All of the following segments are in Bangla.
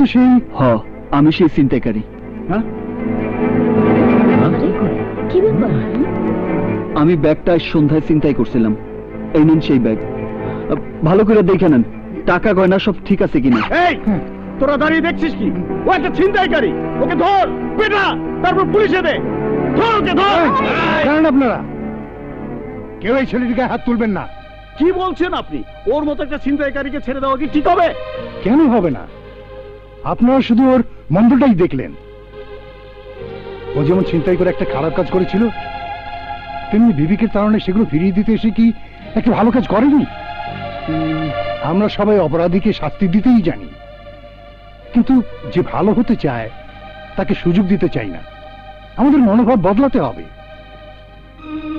তো সেই হ আমি সেই চিন্তাকারী হ্যাঁ? কি ব্যাপার? আমি ব্যাগটা সন্ধ্যায় চিন্তাই করছিলাম। এই নিন সেই ব্যাগ। ভালো করে দেখে নেন টাকা গয়না সব ঠিক আছে কিনা? এই তোরা দাঁড়িয়ে দেখছিস কি? ও একটা ছিনতাইকারী ওকে ধর পেটা তারপর পুলিশে দে ধর ওকে ধর। জানেন আপনারা। কেউ এই ছেলেটিকে হাত তুলবেন না। কি বলছেন আপনি? ওর মতো একটা ছিনতাইকারীকে ছেড়ে দেওয়া কি ঠিক হবে? কেন হবে না? আপনারা শুধু ওর মন্দটাই দেখলেন। ও যেমন ছিনতাই করে একটা খারাপ কাজ করেছিল, তেমনি বিবেকের কারণে সেগুলো ফিরিয়ে দিতে এসে কি একটা ভালো কাজ করেনি? আমরা সবাই অপরাধীকে শাস্তি দিতেই জানি। কিন্তু যে ভালো হতে চায়, তাকে সুযোগ দিতে চাই না। আমাদের মনোভাব বদলাতে হবে।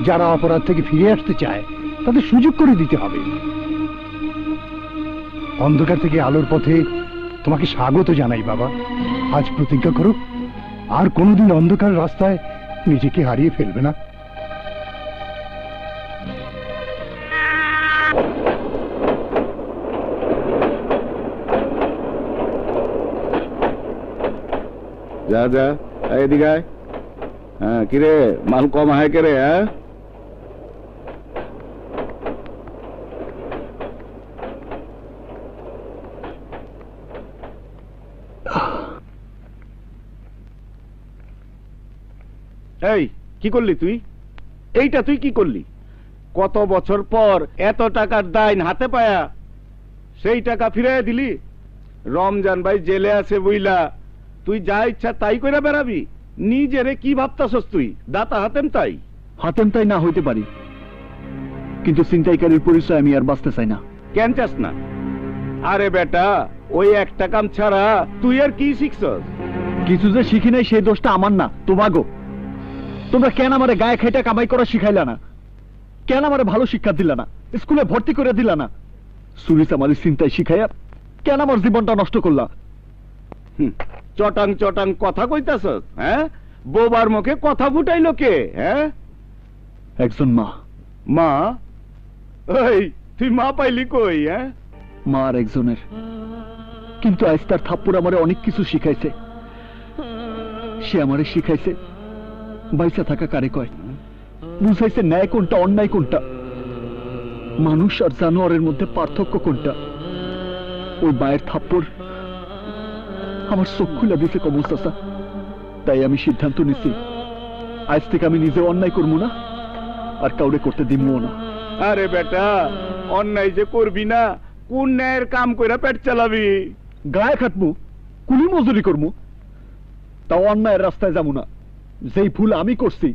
যারা অপরাধ থেকে ফিরে আসতে চায়, তাদের সুযোগ করে দিতে হবে। অন্ধকার থেকে আলোর পথে তোমাকে স্বাগত জানাই, বাবা। আজ প্রতিজ্ঞা করো, আর কোনোদিন অন্ধকার রাস্তায় নিজেকে হারিয়ে ফেলবে না। যা যা এদিকে। হ্যাঁ কিরে, মাল কম হয় কে রে হ্যাঁ? এই কি করলি তুই? এইটা তুই কি করলি? কত বছর পর এত টাকার দাইন হাতে পায়া সেই টাকা ফিরে দিলি? রমজান ভাই জেলে আছে বইলা তুই যা ইচ্ছা তাই কইরা বেড়াবি। নিজেরে কি ভাবতাছস তুই? দাতা হাতেম তাই? হাতেম তাই না হইতে পারি। কিন্তু চিন্তাইকারীর পরিচয় আমি আর বাঁচতে চাই না। কেন চাস না? আরে বেটা ওই একটা কাম ছাড়া তুই আর কি শিখছস? কিছু যে শিখি নাই সেই দোষটা আমার না তোমাগো। তোমরা কেন আমারে গায়ে খেটে কামাই করা শিখাইলা না? কেন আমারে ভালো শিক্ষা দিলা না? স্কুলে ভর্তি করে দিলা না? সুরিস আমার চিন্তায় শিখাইয়া কেন আমার জীবনটা নষ্ট করলা? চটাং চটাং কথা কইতাছস হ্যাঁ? বোবার মুখে কথা ফুটাইলো কে হ্যাঁ? একজন মা। মা? ওই তুই মা পাইলি কই হ্যাঁ? মা আর একজনের। কিন্তু আজ তার থাপ্পুর আমারে অনেক কিছু শিখাইছে। সে আমারে শিখাইছে। বাইসা থাকা কারে কয়? বুঝাইছে ন্যায় কোনটা অন্যায় কোনটা? মানুষ আর জানোয়ারের মধ্যে পার্থক্য কোনটা? ওই মায়ের থাপ্পড় আমার চোখ খুলে দিছে কমল চাচা। তাই আমি সিদ্ধান্ত নিছি আজ থেকে আমি নিজে অন্যায় করব না আর কাউরে করতে দিমও না। আরে বেটা অন্যায় যে করবি না কোন ন্যায়ের কাম কইরা পেট চালাবি? গায়ে খাটবো কুলি মজুরি করব। তাও অন্যায়ের রাস্তায় যাব না। যেই ভুল আমি করছি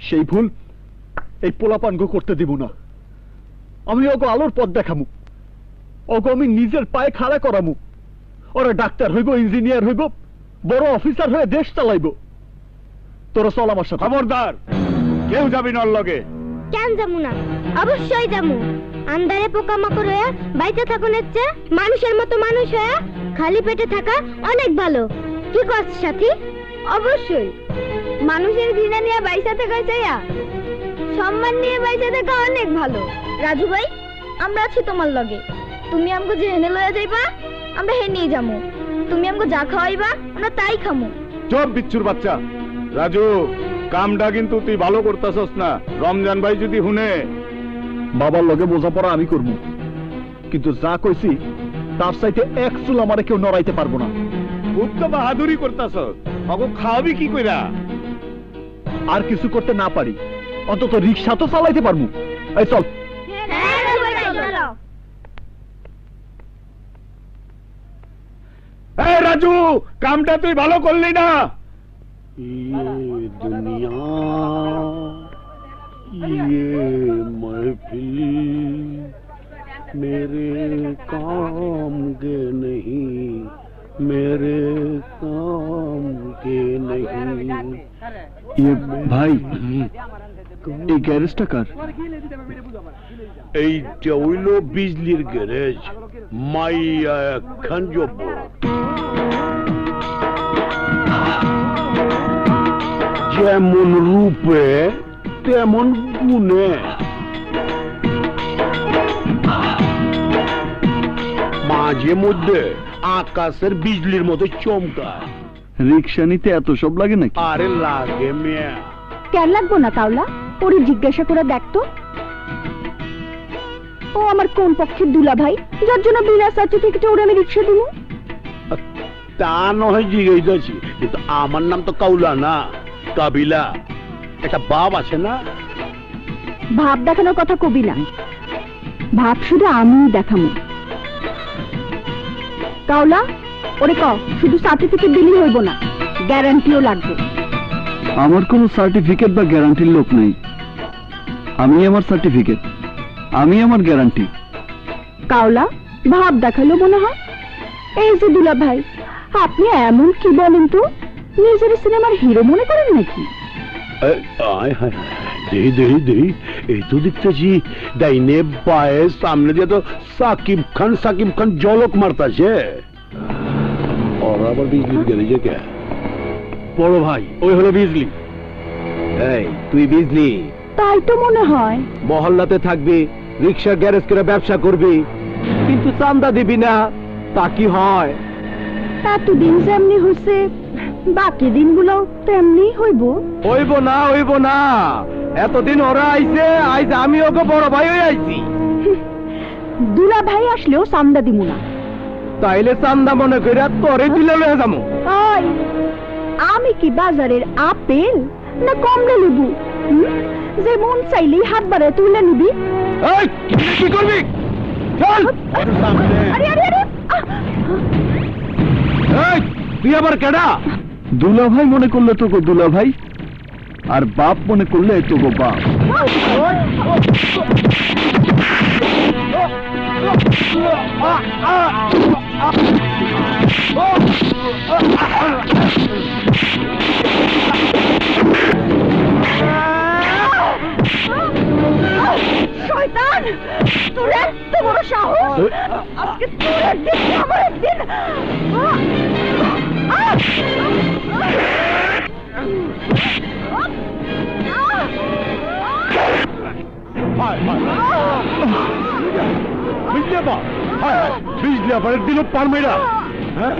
সেই ভুল এই পোলাপানগ করতে দিব না। আমি ওগো আলোর পথ দেখামু। ওগো আমি নিজের পায়ে খাড়া করামু। ওরা ডাক্তার হইব ইঞ্জিনিয়ার হইব বড় অফিসার হয়ে দেশ চালাইব। তোরা চল আমার সাথে। খবরদার কেউ যাবি নর লগে। কেন যাব না? অবশ্যই যাব। আন্দারে পোকামাকড় হয়ে বাইতে থাকুনের চেয়ে মানুষের মতো মানুষ হয়ে খালি পেটে থাকা অনেক ভালো। কি করছিস সাথী? অবশ্যই। মানুষের ঘৃণা নিয়ে বাইসা থাকা চাইয়া সম্মান নিয়ে বাইসা থাকা অনেক ভালো। রাজু ভাই, আমরা আছি তোমার লগে। তুমি আমাকে যে হেনে লয়ে যাইবা, আমরা হে নিয়ে যাব তুমি আমাকে যা খাওয়াইবা, আমরা তাই খামু। চোপ, বিচ্ছুর বাচ্চা। রাজু, কামটা কিন্তু তুই ভালো করতেছস না। রমজান ভাই যদি হুনে, বাবার লগে বোঝাপড়া আমি করব কিন্তু যা কইছি, তার চাইতে এক চুল আমারে কেউ নড়াইতে পারব না। তো বাহাদুরি করতেছস। অগো খাওয়াবি কি কইরা আর কিছু করতে না পারি অন্তত রিক্সা তো চালাইতে পারবো এই চল হ্যাঁ রাজু ভাই চলো এই রাজু কামটা তুই ভালো করলি না दुनिया ये महफिल मेरे काम के नहीं मेरे काम के नहीं ইয়ে ভাই এই গ্যারেজটা কার এইটা হইল বিজলির গ্যারেজ মাইয়া একখান জব যেমন রূপে তেমন গুণে মাঝে মধ্যে আকাশের বিজলির মতো চমকায় রিক্সা নিতে এত সব লাগে নাকি? আরে লাগে মিয়া। কেন লাগবো না কাউলা ওরে জিজ্ঞাসা করে দেখতো ও আমার কোন পক্ষের দুলা ভাই যার জন্য বিনা সার্টিফিকেটে ওরে আমি রিক্সা দিব তা নয় জিজ্ঞেস কিন্তু আমার নাম তো কাউলা না কাবিলা। একটা বাপ আছে না? ভাব দেখানোর কথা কবি না। ভাব শুধু আমিই দেখামু। কাউলা ওরে ক শুধু সার্টিফিকেট দিলেই হইব না গ্যারান্টিও লাগবে। আমার কোনো সার্টিফিকেট বা গ্যারান্টির লোক নেই। আমি আমার সার্টিফিকেট আমি আমার গ্যারান্টি কাওলা ভাব দেখাল মনে হয়। এই যে দুলা ভাই আপনি এমন কি বলেন তো? নিজের সিনেমার হিরো মনে করেন নাকি? আয় হায়। এই তো দেখতেছি ডাইনে পায়ে সামনে দিয়ে তো সাকিব খান সাকিব খান জলক মারতাছে। ওর আবার বিজলির গ্যারেজে কে বড় ভাই ওই হলো বিজলি। এই তুই বিজলি? তাই তো মনে হয়। মহল্লাতে থাকবি রিক্সা গ্যারেজ করে ব্যবসা করবি। কিন্তু চান্দা দিবি না তা কি হয়? এতদিন যেমনি হয়েছে বাকি দিনগুলো তেমনি হইব। হইব না হইব না। এতদিন ওরা আইছে আইজ আমি ওকে বড় ভাই হয়ে আইছি। দুলা ভাই আসলেও সামদা দিমু না। তাইলে চান্দা মনে করে তোরে দিলে লয়ে যাব ওই আমি কি বাজারের আপেল না কমলা লেবু? যে মন চাইলেই হাত বাড়ায় তুলে নিবি। এই কি করবি? চল। আরে আরে আরে এই তুই আবার কেডা? দুলা ভাই মনে করলে তোকে দুলা ভাই। আর বাপ মনে করলে তবু বাপ। শয়তান বিজলি হ্যাঁ বিজলি আবার দিল পারমেরা হ্যাঁ?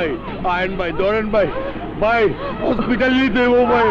ভাই আয়ন ভাই ধরেন ভাই ভাই হসপিটাল নিতে দেবো ভাই